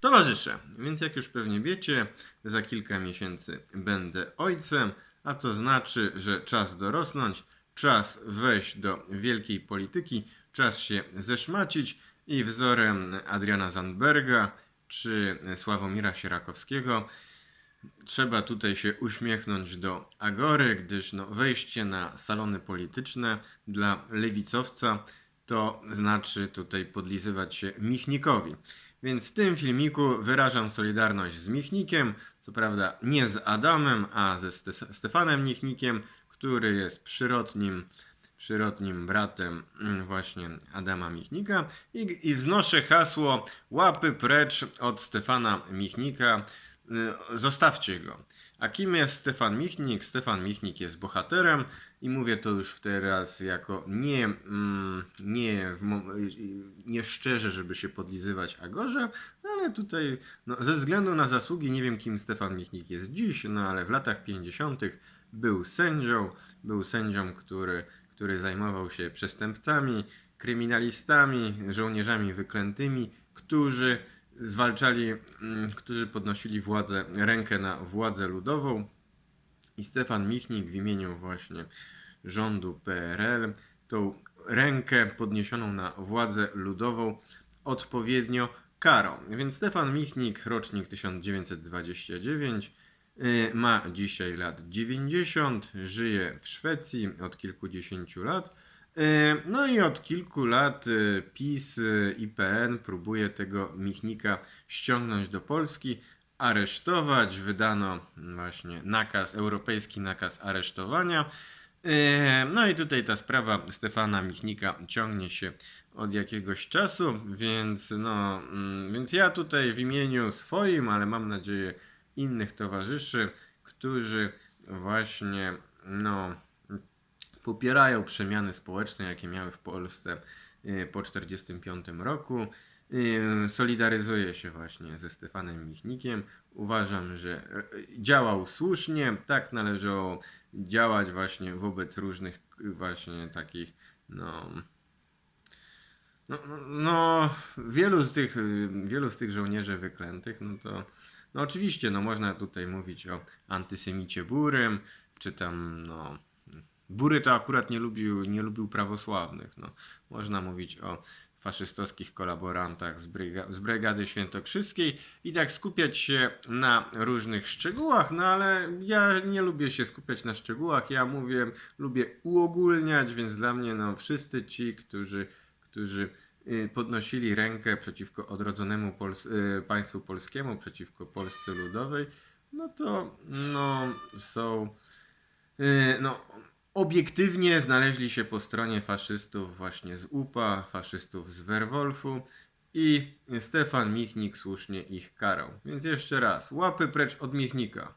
Towarzysze, więc jak już pewnie wiecie, za kilka miesięcy będę ojcem, a to znaczy, że czas dorosnąć, czas wejść do wielkiej polityki, czas się zeszmacić i wzorem Adriana Zandberga czy Sławomira Sierakowskiego trzeba tutaj się uśmiechnąć do Agory, gdyż no, wejście na salony polityczne dla lewicowca to znaczy tutaj podlizywać się Michnikowi. Więc w tym filmiku wyrażam solidarność z Michnikiem, co prawda nie z Adamem, a ze Ste- Stefanem Michnikiem, który jest przyrodnim, przyrodnim bratem mm, właśnie Adama Michnika i, i wznoszę hasło łapy precz od Stefana Michnika, Y, zostawcie go. A kim jest Stefan Michnik? Stefan Michnik jest bohaterem i mówię to już teraz jako nie, mm, nie, nie szczerze, żeby się podlizywać Agorze, no ale tutaj no, ze względu na zasługi nie wiem kim Stefan Michnik jest dziś, no ale w latach 50. był sędzią, był sędzią, który, który zajmował się przestępcami, kryminalistami, żołnierzami wyklętymi, którzy zwalczali, mm, którzy podnosili władzę, rękę na władzę ludową i Stefan Michnik w imieniu właśnie rządu PRL tą rękę podniesioną na władzę ludową odpowiednio karą. Więc Stefan Michnik, rocznik 1929, y, ma dzisiaj lat 90, żyje w Szwecji od kilkudziesięciu lat. Y, No i od kilku lat y, PiS, y, IPN próbuje tego Michnika ściągnąć do Polski, aresztować. Wydano właśnie nakaz, europejski nakaz aresztowania. No i tutaj ta sprawa Stefana Michnika ciągnie się od jakiegoś czasu, więc no, mm, więc ja tutaj w imieniu swoim, ale mam nadzieję innych towarzyszy, którzy właśnie no popierają przemiany społeczne, jakie miały w Polsce y, po 1945 roku. Y, Solidaryzuję się właśnie ze Stefanem Michnikiem. Uważam, że y, działał słusznie, tak należało działać właśnie wobec różnych właśnie takich no no, no, no wielu z tych wielu z tych żołnierzy wyklętych, no to no oczywiście, no można tutaj mówić o antysemicie Burym, czy tam no Bury to akurat nie lubił, nie lubił prawosławnych. No, można mówić o faszystowskich kolaborantach z, bryga- z Brygady Świętokrzyskiej i tak skupiać się na różnych szczegółach, no ale ja nie lubię się skupiać na szczegółach, ja mówię, lubię uogólniać, więc dla mnie no wszyscy ci, którzy, którzy y, podnosili rękę przeciwko odrodzonemu Pols- y, państwu polskiemu, przeciwko Polsce Ludowej, no to no, są Yy, no, obiektywnie znaleźli się po stronie faszystów właśnie z UPA, faszystów z Werwolfu i Stefan Michnik słusznie ich karał. Więc jeszcze raz, łapy precz od Michnika.